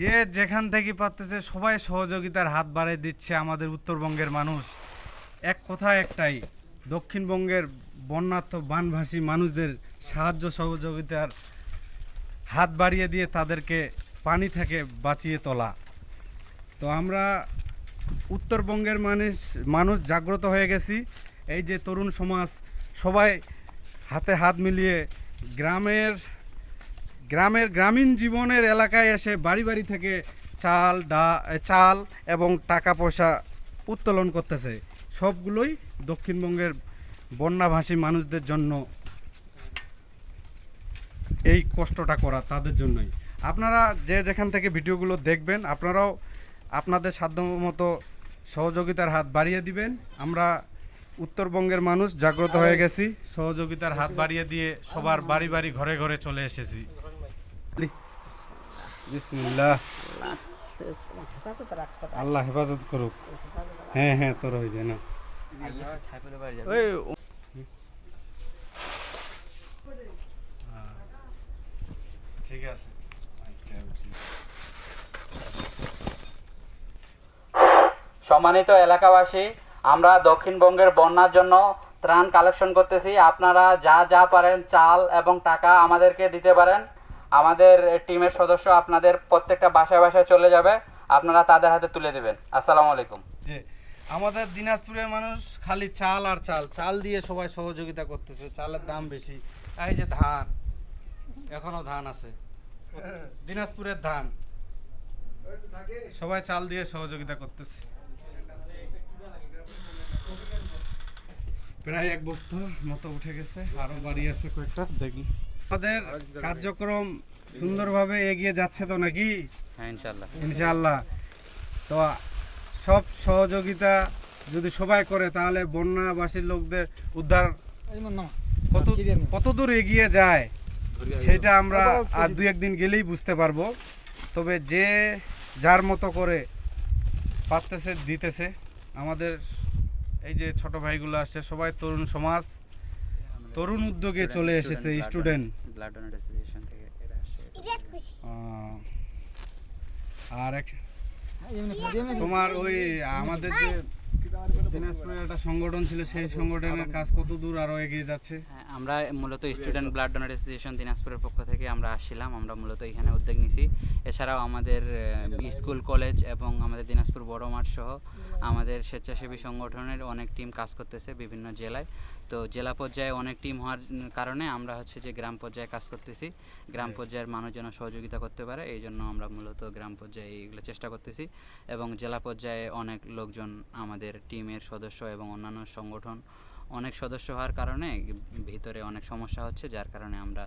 যে যেখান থেকে পারতেছে, সবাই সহযোগিতার হাত বাড়িয়ে দিচ্ছে আমাদের উত্তরবঙ্গের মানুষ। এক কথা একটাই, দক্ষিণবঙ্গের বন্যার্থ বানভাসী মানুষদের সাহায্য সহযোগিতার হাত বাড়িয়ে দিয়ে তাদেরকে পানি থেকে বাঁচিয়ে তোলা। তো আমরা উত্তরবঙ্গের মানুষ মানুষ জাগ্রত হয়ে গেছি। এই যে তরুণ সমাজ, সবাই হাতে হাত মিলিয়ে গ্রামের গ্রামের গ্রামীণ জীবনের এলাকায় এসে বাড়ি বাড়ি থেকে চাল, ডা চাল এবং টাকা পয়সা উত্তোলন করতেছে। সবগুলোই দক্ষিণবঙ্গের বন্যাভাসী মানুষদের জন্য এই কষ্টটা করা তাদের জন্যই। আপনারা যে যেখান থেকে ভিডিওগুলো দেখবেন, আপনারাও আপনাদের সাধ্যমতো সহযোগিতার হাত বাড়িয়ে দিবেন। আমরা উত্তরবঙ্গের মানুষ, জাগ্রত হয়ে গেছি। সহযোগিতার হাত বাড়িয়ে দিয়ে সবার বাড়ি বাড়ি ঘরে ঘরে চলে এসেছি। বিসমিল্লাহ। আল্লাহ হেফাজত করুক। হ্যাঁ হ্যাঁ তোর হয়ে যায় না। ঠিক আছে। সম্মানিত এলাকাবাসী আমরা দক্ষিণবঙ্গের বন্যার জন্য ত্রাণ কালেকশন করতেছি। আপনারা যা যা পারেন চাল এবং টাকা আমাদেরকে দিতে পারেন। আমাদের টিমের সদস্য আপনাদের প্রত্যেকটা বাসায় বাসায় চলে যাবে। আপনারা তাদের হাতে তুলে দেবেন। আসসালামু আলাইকুম। আমাদের দিনাজপুরের মানুষ খালি চাল আর চাল। চাল দিয়ে সবাই সহযোগিতা করতেছে। চালের দাম বেশি। এই যে ধান, এখনও ধান আছে। দিনাজপুরের ধান। সবাই চাল দিয়ে সহযোগিতা করতেছে। প্রায় এক বস্তা মতো উঠে গেছে। আরও বাড়ি আছে কয়েকটা। দেখি আমাদের কার্যক্রম সুন্দরভাবে এগিয়ে যাচ্ছে তো নাকি? হ্যাঁ ইনশাল্লাহ ইনশাআল্লাহ। তো সব সহযোগিতা যদি সবাই করে তাহলে বন্যাবাসীর লোকদের উদ্ধার কত কত দূর এগিয়ে যায় সেটা আমরা আর দু একদিন গেলেই বুঝতে পারব। তবে যে যার মতো করে পারতেছে দিতেছে। আমাদের এই যে ছোট ভাইগুলো আসছে সবাই তরুণ সমাজ তরুণ উদ্যোগে চলে এসেছে স্টুডেন্ট ব্লাড ডোনার অ্যাসোসিয়েশন থেকে এটা আসছে আর এক তোমার ওই আমাদের যে দিনাজপুরের একটা সংগঠন ছিল সেই সংগঠনের কাজ কত দূর আরও এগিয়ে যাচ্ছে? হ্যাঁ, আমরা মূলত স্টুডেন্ট ব্লাড ডোনার অ্যাসোসিয়েশন দিনাজপুরের পক্ষ থেকে আমরা আসছিলাম আমরা মূলত এখানে উদ্যোগ নিছি। এছাড়াও আমাদের স্কুল কলেজ এবং আমাদের দিনাজপুর বড় মাঠ সহ আমাদের স্বেচ্ছাসেবী সংগঠনের অনেক টিম কাজ করতেছে বিভিন্ন জেলায়। তো জেলা পর্যায়ে অনেক টিম হওয়ার কারণে আমরা হচ্ছে যে গ্রাম পর্যায়ে কাজ করতেছি। গ্রাম পর্যায়ের মানুষ যেন সহযোগিতা করতে পারে এই জন্য আমরা মূলত গ্রাম পর্যায়ে এইগুলো চেষ্টা করতেছি। এবং জেলা পর্যায়ে অনেক লোকজন আমাদের টিমের সদস্য এবং অন্যান্য সংগঠন অনেক সদস্য হওয়ার কারণে ভিতরে অনেক সমস্যা হচ্ছে যার কারণে আমরা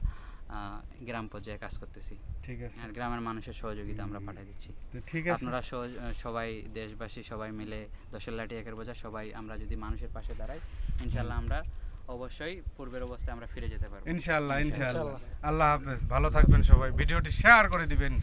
গ্রাম পর্যায়ে কাজ করতেছি। ঠিক আছে। আর গ্রামের মানুষের সহযোগিতা আমরা পাঠিয়ে দিচ্ছি। ঠিক আছে। আপনারা সবাই দেশবাসী সবাই মিলে দশের লাঠি একের বোঝা সবাই আমরা যদি মানুষের পাশে দাঁড়াই ইনশাল্লাহ আমরা অবশ্যই পূর্বের অবস্থায় আমরা ফিরে যেতে পারব। ইনশাআল্লাহ। ইনশাআল্লাহ। আল্লাহ হাফেজ। ভালো থাকবেন সবাই। ভিডিওটি শেয়ার করে দিবেন।